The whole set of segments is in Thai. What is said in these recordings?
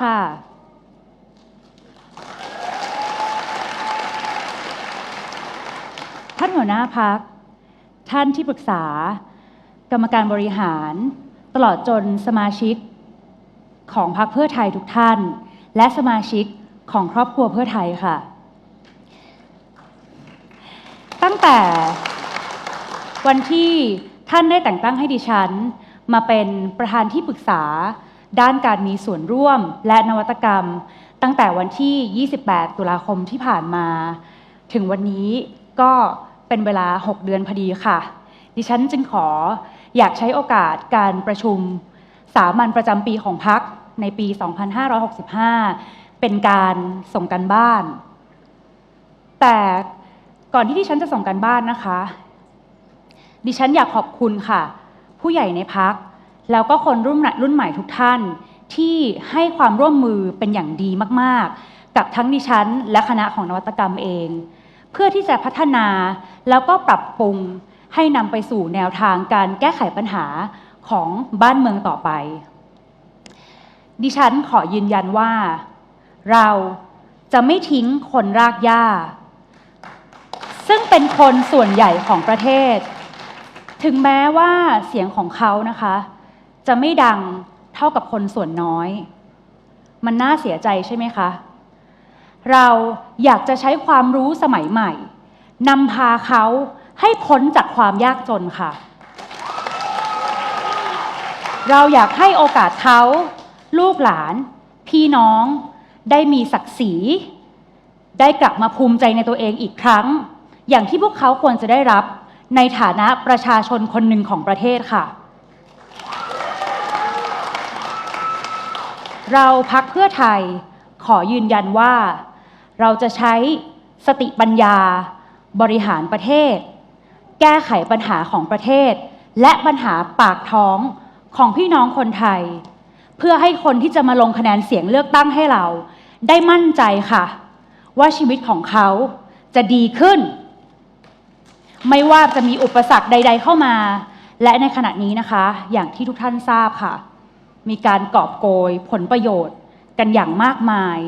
ค่ะ ท่านหัวหน้าพัก ท่านที่ปรึกษา กรรมการบริหาร ตลอดจนสมาชิก ของพรรคเพื่อไทยทุกท่าน และสมาชิกของครอบครัวเพื่อไทยค่ะ ตั้งแต่วันที่ท่านได้แต่งตั้งให้ดิฉัน มาเป็นประธานที่ปรึกษา ด้านการมีส่วนร่วมและนวัตกรรม ตั้งแต่วันที่ 28 ตุลาคมที่ผ่านมา ถึงวันนี้ก็เป็นเวลา 6 เดือนพอดีค่ะ ดิฉันจึงขออยากใช้โอกาสการประชุมสามัญประจำปีของพักในปี 2565 เป็นการส่งกันบ้าน แต่ก่อนที่ดิฉันจะส่งกันบ้านนะคะ ดิฉันอยากขอบคุณค่ะ ผู้ใหญ่ในพัก แล้วก็คนรุ่นรุ่นใหม่ทุกท่านที่ให้ความร่วมมือเป็นอย่างดีมากๆ กับทั้งดิฉันและคณะของนวัตกรรมเอง เพื่อที่จะพัฒนาแล้วก็ปรับปรุงให้นำไปสู่แนวทางการแก้ไขปัญหาของบ้านเมืองต่อไป ดิฉันขอยืนยันว่า เราจะไม่ทิ้งคนรากหญ้า ซึ่งเป็นคนส่วนใหญ่ของประเทศ ถึงแม้ว่าเสียงของเขานะคะ จะไม่ดังเท่ากับคนส่วนน้อย มันน่าเสียใจใช่ไหมคะ เราอยากจะใช้ความรู้สมัยใหม่นำพาเขาให้พ้นจากความยากจนค่ะ เราอยากให้โอกาสเขา ลูกหลาน พี่น้อง ได้มีศักดิ์ศรี ได้กลับมาภูมิใจในตัวเองอีกครั้ง อย่างที่พวกเขาควรจะได้รับในฐานะประชาชนคนหนึ่งของประเทศค่ะ เราพักเพื่อไทยขอยืนยันว่า เราจะใช้สติปัญญา บริหารประเทศ แก้ไขปัญหาของประเทศ และปัญหาปากท้องของพี่น้องคนไทย เพื่อให้คนที่จะมาลงคะแนนเสียงเลือกตั้งให้เรา ได้มั่นใจค่ะ ว่าชีวิตของเขาจะดีขึ้น ไม่ว่าจะมีอุปสรรคใด ๆ เข้ามา และในขณะนี้นะคะ อย่างที่ทุกท่านทราบค่ะ มีการกอบโกยผลประโยชน์กันอย่างมากมาย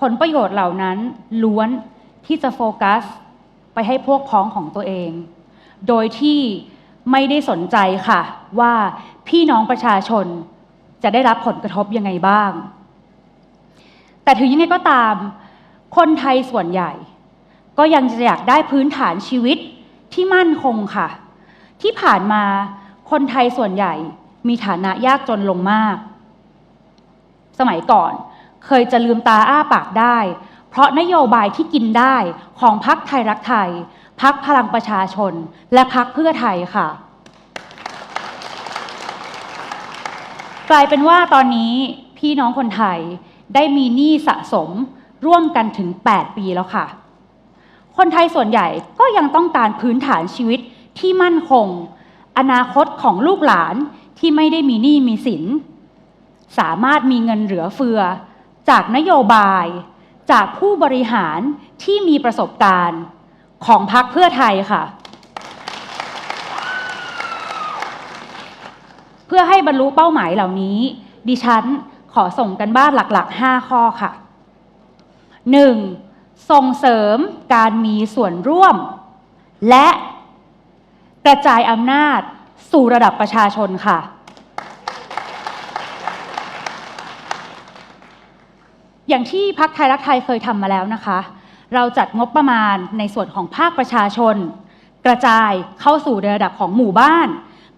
ผลประโยชน์เหล่านั้นล้วนที่จะโฟกัสไปให้พวกพ้องของตัวเอง โดยที่ไม่ได้สนใจค่ะ ว่าพี่น้องประชาชนจะได้รับผลกระทบยังไงบ้าง แต่ถึงยังไงก็ตาม คนไทยส่วนใหญ่ ก็ยังจะอยากได้พื้นฐานชีวิตที่มั่นคงค่ะ ที่ผ่านมาคนไทยส่วนใหญ่ มีฐานะยากจนลงมาก สมัยก่อน เคยจะลืมตาอ้าปากได้ เพราะนโยบายที่กินได้ของพักไทยรักไทย พักพลังประชาชน และพักเพื่อไทยค่ะ กลายเป็นว่าตอนนี้พี่น้องคนไทยได้มีหนี้สะสมร่วมกันถึง 8 ปีแล้วค่ะ คนไทยส่วนใหญ่ก็ยังต้องการพื้นฐานชีวิตที่มั่นคง อนาคตของลูกหลาน ที่ไม่ได้มีหนี้มีสิน สามารถมีเงินเหลือเฟือ จากนโยบาย จากผู้บริหารที่มีประสบการณ์ของพรรคเพื่อไทยค่ะ เพื่อให้บรรลุเป้าหมายเหล่านี้ ดิฉันขอส่งกันบ้านหลักๆ 5 ข้อค่ะ 1. ส่งเสริมการมีส่วนร่วม และกระจายอำนาจ สู่ระดับประชาชนค่ะ อย่างที่พักไทยรักไทยเคยทำมาแล้วนะคะ เราจัดงบประมาณในส่วนของภาคประชาชน กระจายเข้าสู่ระดับของหมู่บ้าน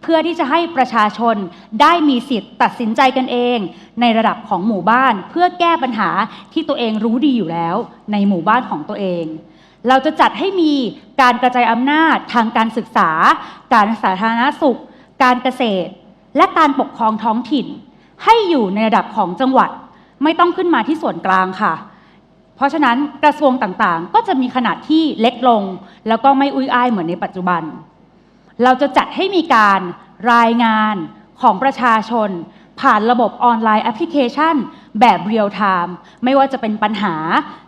เพื่อที่จะให้ประชาชนได้มีสิทธิ์ตัดสินใจกันเอง ในระดับของหมู่บ้าน เพื่อแก้ปัญหาที่ตัวเองรู้ดีอยู่แล้ว ในหมู่บ้านของตัวเอง เราจะจัดให้มีการกระจายอำนาจทางการศึกษา การสาธารณสุข การเกษตร และการปกครองท้องถิ่น ให้อยู่ในระดับของจังหวัด ไม่ต้องขึ้นมาที่ส่วนกลางค่ะ เพราะฉะนั้นกระทรวงต่างๆ ก็จะมีขนาดที่เล็กลง แล้วก็ไม่อุ้ยอ้ายเหมือนในปัจจุบัน เราจะจัดให้มีการรายงานของประชาชน ผ่านระบบออนไลน์แอปพลิเคชัน แบบเรียลไทม์ไม่ว่าจะเป็นปัญหา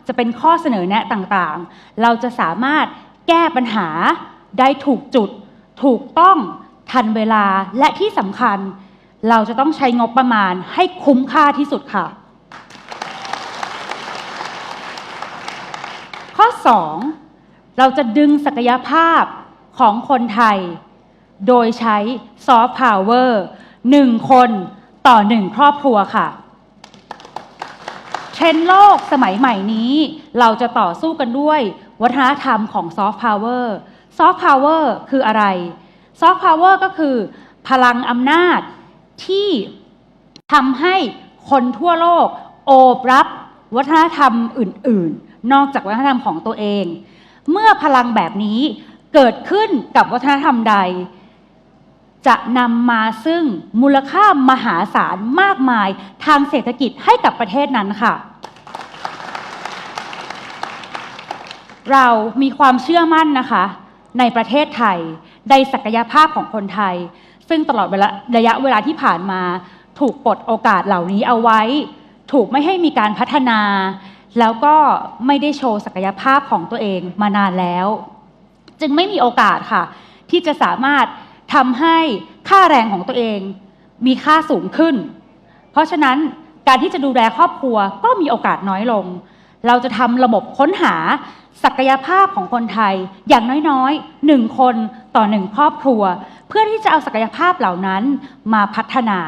จะเป็นข้อเสนอแนะต่างๆ เราจะสามารถแก้ปัญหาได้ถูกจุด ถูกต้องทันเวลาและที่สำคัญ เราจะต้องใช้งบประมาณให้คุ้มค่าที่สุดค่ะ ข้อ 2 เราจะดึงศักยภาพของคนไทย โดยใช้ซอฟต์พาวเวอร์หนึ่งคน ต่อหนึ่งครอบครัวค่ะ เทรนด์โลกสมัยใหม่นี้ เราจะต่อสู้กันด้วยวัฒนธรรมของซอฟต์พาวเวอร์ซอฟต์พาวเวอร์คืออะไรซอฟต์พาวเวอร์ก็คือ พลังอำนาจที่ทำให้คนทั่วโลก โอบรับวัฒนธรรมอื่น ๆ นอกจากวัฒนธรรมของตัวเอง เมื่อพลังแบบนี้เกิดขึ้นกับวัฒนธรรมใด จะนำมาซึ่งมูลค่ามหาศาลมากมายทางเศรษฐกิจให้กับประเทศนั้นค่ะ เรามีความเชื่อมั่นนะคะ ในประเทศไทยในศักยภาพของคนไทย ซึ่งตลอดเวลาระยะเวลาที่ผ่านมา ถูกปลดโอกาสเหล่านี้เอาไว้ ถูกไม่ให้มีการพัฒนา แล้วก็ไม่ได้โชว์ศักยภาพของตัวเองมานานแล้ว จึงไม่มีโอกาสค่ะ ที่จะสามารถ ทำให้ค่าแรงของตัวเองมีค่าสูงขึ้น เพราะฉะนั้นการที่จะดูแลครอบครัวก็มีโอกาสน้อยลง เราจะทำระบบค้นหาศักยภาพของคนไทยอย่างน้อยๆหนึ่งคนต่อหนึ่งครอบครัว เพื่อที่จะเอาศักยภาพเหล่านั้นมาพัฒนา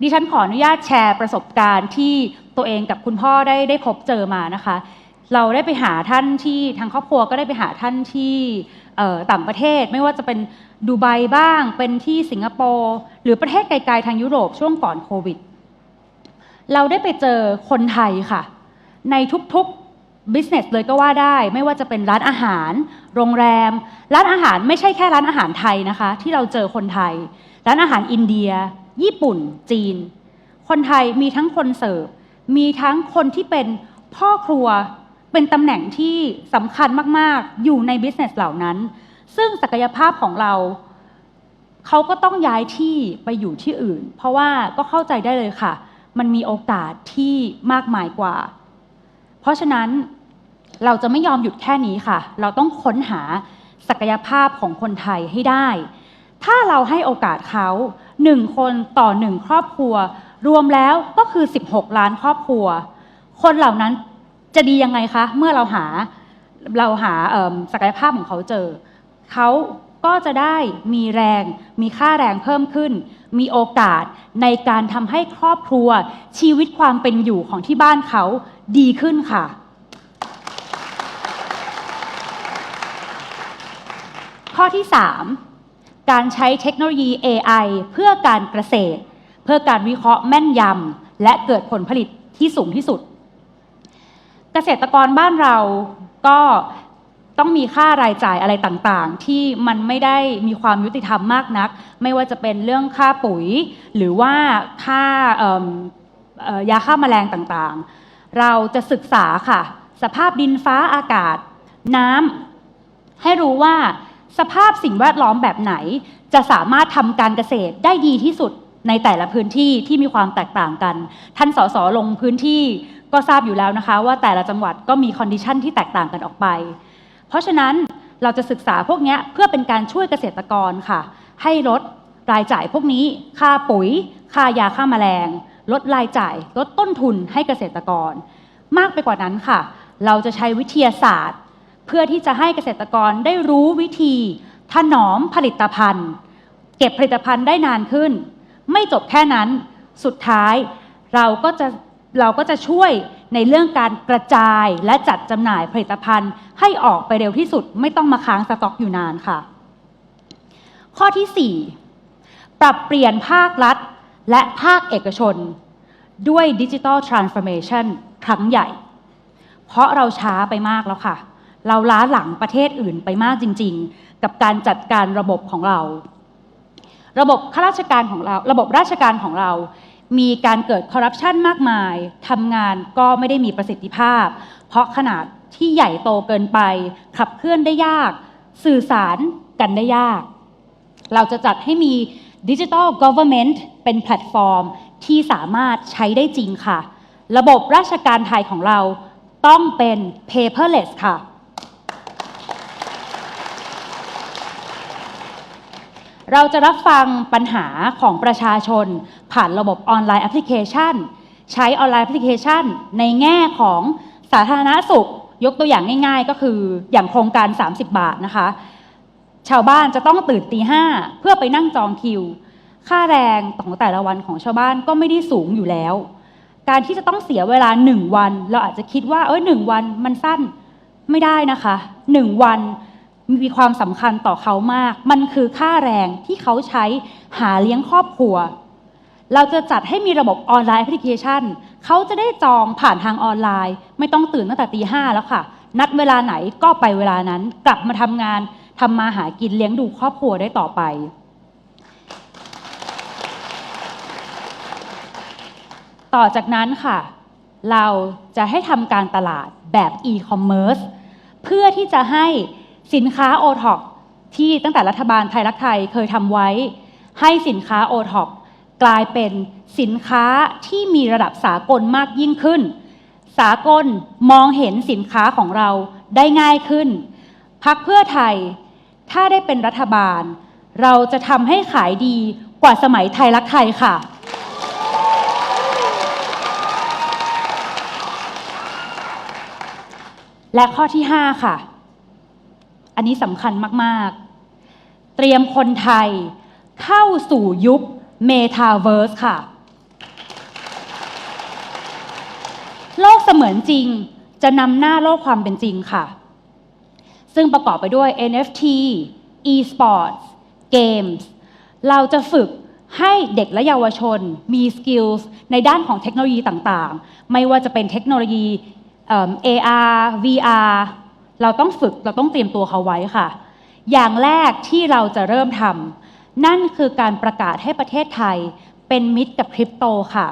ดิฉันขออนุญาตแชร์ประสบการณ์ที่ตัวเองกับคุณพ่อได้ได้พบเจอมานะคะ เราได้ไปหาท่านที่ทางครอบครัวก็ได้ไปหาท่านที่ต่างประเทศ ไม่ว่าจะเป็นดูไบบ้าง เป็นที่สิงคโปร์หรือประเทศไกลๆทางยุโรปช่วงก่อนโควิด เราได้ไปเจอคนไทยค่ะ ในทุกๆ business เลยก็ว่าได้ ไม่ว่าจะเป็นร้านอาหาร โรงแรม ร้านอาหารไม่ใช่แค่ร้านอาหารไทยนะคะ ที่เราเจอคนไทย ร้านอาหารอินเดีย ญี่ปุ่น จีน คนไทยมีทั้งคนเสิร์ฟมีทั้งคนที่เป็นพ่อครัว เป็นตำแหน่งที่สำคัญมาก ๆ อยู่ใน business เหล่านั้น ซึ่งศักยภาพของเราเขาก็ต้องย้ายที่ไปอยู่ที่อื่น เพราะว่าก็เข้าใจได้เลยค่ะ มันมีโอกาสที่มากมายกว่า เพราะฉะนั้นเราจะไม่ยอมหยุดแค่นี้ค่ะ เราต้องค้นหาศักยภาพของคนไทยให้ได้ ถ้าเราให้โอกาสเขาหนึ่งคนต่อหนึ่งครอบครัว รวมแล้วก็คือ 16 ล้านครอบครัว คนเหล่านั้น จะดียังไงคะเมื่อเราหาเราหาศักยภาพของเขาเจอ เขาก็จะได้มีแรง มีค่าแรงเพิ่มขึ้น มีโอกาสในการทำให้ครอบครัว ชีวิตความเป็นอยู่ของที่บ้านเขาดีขึ้นค่ะ ข้อที่ 3 การใช้เทคโนโลยี AI เพื่อการเกษตร เพื่อการวิเคราะห์แม่นยำและเกิดผลผลิตที่สูงที่สุด เกษตรกรบ้านเราก็ต้องมีค่ารายจ่ายอะไรต่างๆ ที่มันไม่ได้มีความยุติธรรมมากนัก ไม่ว่าจะเป็นเรื่องค่าปุ๋ย หรือว่าค่าเอิ่มเอ่อยาฆ่าแมลงต่างๆ เราจะศึกษาค่ะ สภาพดินฟ้าอากาศ น้ำให้รู้ว่าสภาพสิ่งแวดล้อมแบบไหน จะสามารถทำการเกษตรได้ดีที่สุดในแต่ละพื้นที่ที่มีความแตกต่างกัน ท่านสสลงพื้นที่ ก็ทราบอยู่แล้วนะคะ ว่าแต่ละจังหวัดก็มีคอนดิชันที่แตกต่างกันออกไป เพราะฉะนั้นเราจะศึกษาพวกนี้เพื่อเป็นการช่วยเกษตรกรค่ะ ให้ลดรายจ่ายพวกนี้ค่าปุ๋ย ค่ายาฆ่าแมลง ลดรายจ่าย ลดต้นทุนให้เกษตรกร มากไปกว่านั้นค่ะ เราจะใช้วิทยาศาสตร์ เพื่อที่จะให้เกษตรกรได้รู้วิธีถนอมผลิตภัณฑ์ เก็บผลิตภัณฑ์ได้นานขึ้น ไม่จบแค่นั้นสุดท้ายเราก็จะ เราก็จะช่วยในเรื่องการกระจายและจัดจำหน่ายผลิตภัณฑ์ ให้ออกไปเร็วที่สุดไม่ต้องมาค้างสต็อกอยู่นานค่ะ ข้อที่ 4 ปรับเปลี่ยนภาครัฐ และภาคเอกชน ด้วยดิจิ t a ลทรานส์ฟอร์เมชันครั้งใหญ่ เพราะเราช้าไปมากแล้วค่ะ เราล้าหลังประเทศอื่นไปมากจริง ๆ กับการจัดการระบบของเรา ระบบข้าราชการของเรา ระบบราชการของเรา มีการเกิดคอร์รัปชันมากมายทำงานก็ไม่ได้มีประสิทธิภาพ เพราะขนาดที่ใหญ่โตเกินไป ขับเคลื่อนได้ยาก สื่อสารกันได้ยาก เราจะจัดให้มีดิจิ t a ล Government เป็นแพลตฟอร์มที่สามารถใช้ได้จริงค่ะ ระบบราชการไทยของเราต้องเป็น paperless ค่ะ เราจะรับฟังปัญหาของประชาชน ผ่านระบบออนไลน์แอปพลิเคชัน ใช้ออนไลน์แอปพลิเคชัน ในแง่ของสาธารณสุข ยกตัวอย่างง่าย ๆ ก็คืออย่างโครงการ 30 บาทนะคะ ชาวบ้านจะต้องตื่นตีห้าเพื่อไปนั่งจองคิว ค่าแรงของแต่ละวันของชาวบ้านก็ไม่ได้สูงอยู่แล้ว การที่จะต้องเสียเวลาหนึ่งวัน เราอาจจะคิดว่าเออหนึ่งวันมันสั้นไม่ได้นะคะหนึ่งวัน มีความสำคัญต่อเขามาก มันคือค่าแรงที่เขาใช้หาเลี้ยงครอบครัว เราจะจัดให้มีระบบออนไลน์แอปพลิเคชัน เขาจะได้จองผ่านทางออนไลน์ ไม่ต้องตื่นตั้งแต่ตีห้าแล้วค่ะ นัดเวลาไหนก็ไปเวลานั้น กลับมาทำงานทำมาหากินเลี้ยงดูครอบครัวได้ต่อไป ต่อจากนั้นค่ะ เราจะให้ทำการตลาดแบบ e-commerce เพื่อที่จะให้ สินค้า o t o p ที่ตั้งแต่รัฐบาลไทยรักไทยเคยทำไว้ ให้สินค้า o t o p กลายเป็นสินค้าที่มีระดับสากลมากยิ่งขึ้น สากลมองเห็นสินค้าของเราได้ง่ายขึ้น พักเพื่อไทย ถ้าได้เป็นรัฐบาล เราจะทำให้ขายดีกว่าสมัยไทยรักไทยค่ะ และข้อที่ 5 ค่ะ อันนี้สำคัญมาก ๆ เตรียมคนไทยเข้าสู่ยุคเมตาเวิร์สค่ะ โลกเสมือนจริงจะนำหน้าโลกความเป็นจริงค่ะ ซึ่งประกอบไปด้วย NFT e-sports games เราจะฝึกให้เด็กและเยาวชนมีสกิลส์ในด้านของเทคโนโลยีต่าง ๆ ไม่ว่าจะเป็นเทคโนโลยี AR VR เราต้องฝึกเราต้องเตรียมตัวเขาไว้ค่ะ อย่างแรกที่เราจะเริ่มทำนั่นคือการประกาศให้ประเทศไทยเป็นมิตรกับคริปโตค่ะ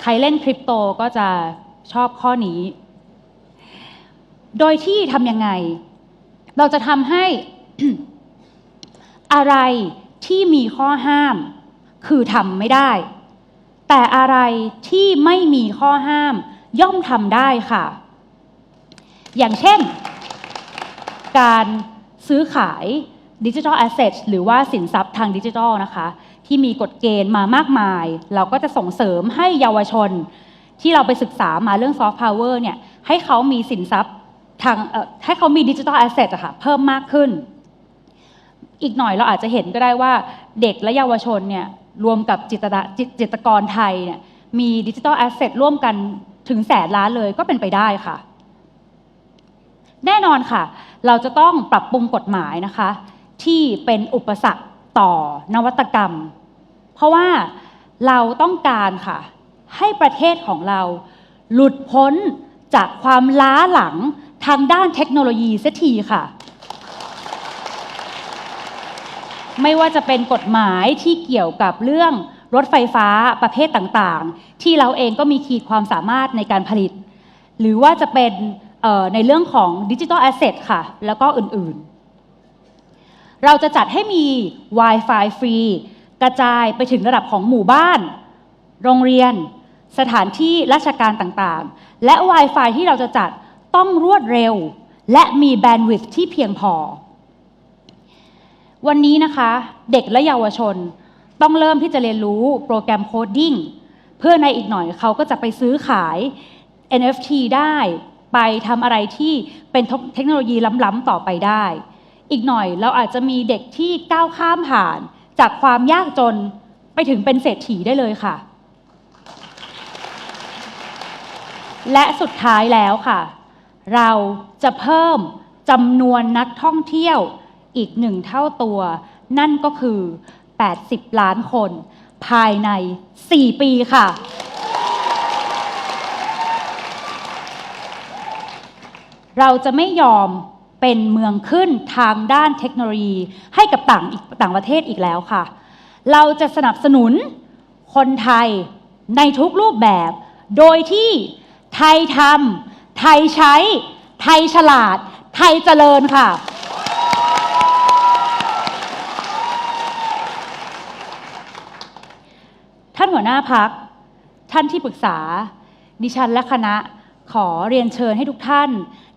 ใครเล่นคริปโตก็จะชอบข้อนี้ โดยที่ทำยังไง เราจะทำให้อะไรที่มีข้อห้าม คือทำไม่ได้ แต่อะไรที่ไม่มีข้อห้ามย่อมทำได้ค่ะ อย่างเช่น การซื้อขายดิจิทัลแอสเซทหรือว่าสินทรัพย์ทางดิจิทัลนะคะ ที่มีกฎเกณฑ์มามากมาย เราก็จะส่งเสริมให้เยาวชน ที่เราไปศึกษามาเรื่องซอฟต์พาวเวอร์เนี่ยให้เขามีสินทรัพย์ทางให้เขามีดิจิทัลแอสเซทอะค่ะเพิ่มมากขึ้น อีกหน่อยเราอาจจะเห็นก็ได้ว่าเด็กและเยาวชนเนี่ย รวมกับจิตรจิตจิตรกรไทยเนี่ยมีดิจิทัลแอสเซทร่วมกันถึงแสนล้านเลยก็เป็นไปได้ค่ะ แน่นอนค่ะ เราจะต้องปรับปรุงกฎหมายนะคะ ที่เป็นอุปสรรคต่อนวัตกรรม เพราะว่าเราต้องการค่ะ ให้ประเทศของเราหลุดพ้นจากความล้าหลังทางด้านเทคโนโลยีเสียทีค่ะ ไม่ว่าจะเป็นกฎหมายที่เกี่ยวกับเรื่องรถไฟฟ้าประเภทต่างๆ ที่เราเองก็มีขีดความสามารถในการผลิต หรือว่าจะเป็นในเรื่องของดิจิทัลแอสเซทค่ะ แล้วก็อื่นๆ เราจะจัดให้มี Wi-Fi ฟรีกระจายไปถึงระดับของหมู่บ้าน โรงเรียน สถานที่ราชการต่างๆ และ Wi-Fi ที่เราจะจัดต้องรวดเร็ว และมีแบนด์วิดท์ที่เพียงพอ วันนี้นะคะเด็กและเยาวชน ต้องเริ่มที่จะเรียนรู้โปรแกรมโคดดิ้งเพื่อในอีกหน่อยเขาก็จะไปซื้อขาย NFT ได้ไปทำอะไรที่เป็นเทคโนโลยีล้ำๆต่อไปได้ อีกหน่อยเราอาจจะมีเด็กที่ก้าวข้ามผ่าน จากความยากจนไปถึงเป็นเศรษฐีได้เลยค่ะ และสุดท้ายแล้วค่ะ เราจะเพิ่มจำนวนนักท่องเที่ยว อีกหนึ่งเท่าตัว นั่นก็คือ 80 ล้านคน ภายใน 4 ปีค่ะ เราจะไม่ยอมเป็นเมืองขึ้นทางด้านเทคโนโลยีให้กับต่างอีกต่างประเทศอีกแล้วค่ะ เราจะสนับสนุนคนไทยในทุกรูปแบบ โดยที่ไทยทำไทยใช้ ไทยฉลาด ไทยเจริญค่ะ ท่าน หัวหน้าพัก ท่านที่ปรึกษา ดิฉันและคณะขอเรียนเชิญให้ทุกท่าน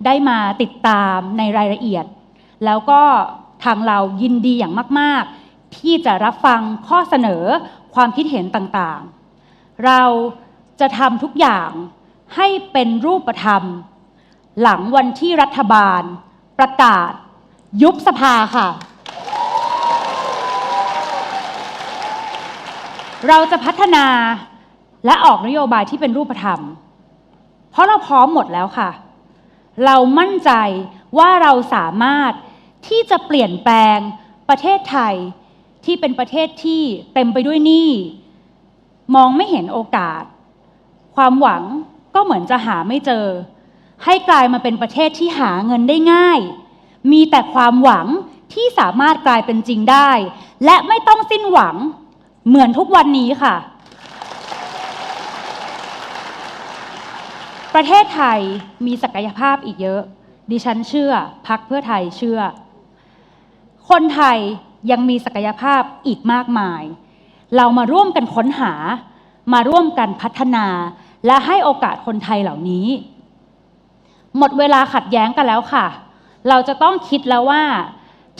ได้มาติดตามในรายละเอียด แล้วก็ทางเรายินดีอย่างมาก ๆ ที่จะรับฟังข้อเสนอความคิดเห็นต่างๆ เราจะทำทุกอย่างให้เป็นรูปธรรม หลังวันที่รัฐบาล ประกาศ ยุบสภาค่ะ เราจะพัฒนาและออกนโยบายที่เป็นรูปธรรม เพราะเราพร้อมหมดแล้วค่ะ เรามั่นใจว่าเราสามารถที่จะเปลี่ยนแปลงประเทศไทยที่เป็นประเทศที่เต็มไปด้วยหนี้มองไม่เห็นโอกาส ความหวังก็เหมือนจะหาไม่เจอ ให้กลายมาเป็นประเทศที่หาเงินได้ง่าย มีแต่ความหวังที่สามารถกลายเป็นจริงได้ และไม่ต้องสิ้นหวัง เหมือนทุกวันนี้ค่ะ ประเทศไทยมีศักยภาพอีกเยอะ ดิฉันเชื่อพักเพื่อไทยเชื่อ คนไทยยังมีศักยภาพอีกมากมาย เรามาร่วมกันค้นหา มาร่วมกันพัฒนา และให้โอกาสคนไทยเหล่านี้ หมดเวลาขัดแย้งกันแล้วค่ะ เราจะต้องคิดแล้วว่า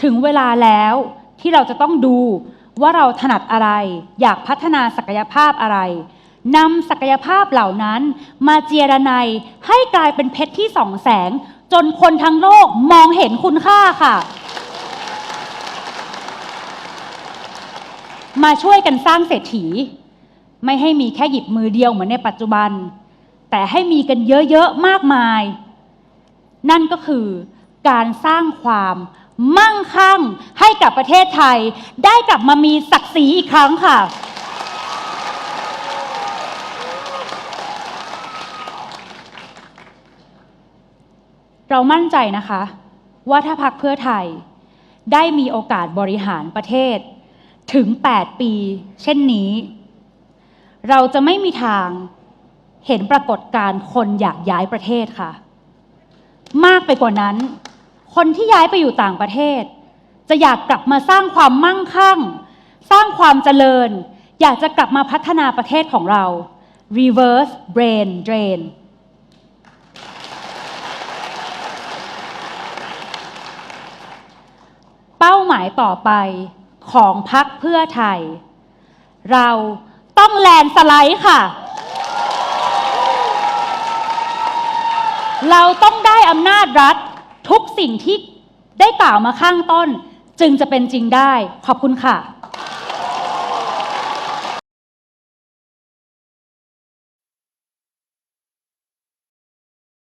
ถึงเวลาแล้วที่เราจะต้องดู ว่าเราถนัดอะไร อยากพัฒนาศักยภาพอะไรนำศักยภาพเหล่านั้นมาเจียรนายให้กลายเป็นเพชรที่ส่องแสง จนคนทั้งโลกมองเห็นคุณค่าค่ะ มาช่วยกันสร้างเศรษฐี ไม่ให้มีแค่หยิบมือเดียวเหมือนในปัจจุบัน แต่ให้มีกันเยอะ ๆ มากมาย นั่นก็คือการสร้างความ มั่งคั่งให้กับประเทศไทย ได้กลับมามีศักดิ์ศรีอีกครั้งค่ะ เรามั่นใจนะคะ ว่าถ้าพักเพื่อไทย ได้มีโอกาสบริหารประเทศ ถึง 8 ปี เช่นนี้ เราจะไม่มีทางเห็นปรากฏการณ์คนอยากย้ายประเทศค่ะ มากไปกว่านั้น คนที่ย้ายไปอยู่ต่างประเทศ จะอยากกลับมาสร้างความมั่งคั่ง สร้างความเจริญ อยากจะกลับมาพัฒนาประเทศของเรา reverse brain drain เป้าหมายต่อไปของพักเพื่อไทย เราต้องแลนสไลด์ค่ะ เราต้องได้อำนาจรัฐ ทุกสิ่งที่ได้กล่าวมาข้างต้น จึงจะเป็นจริงได้ ขอบคุณค่ะ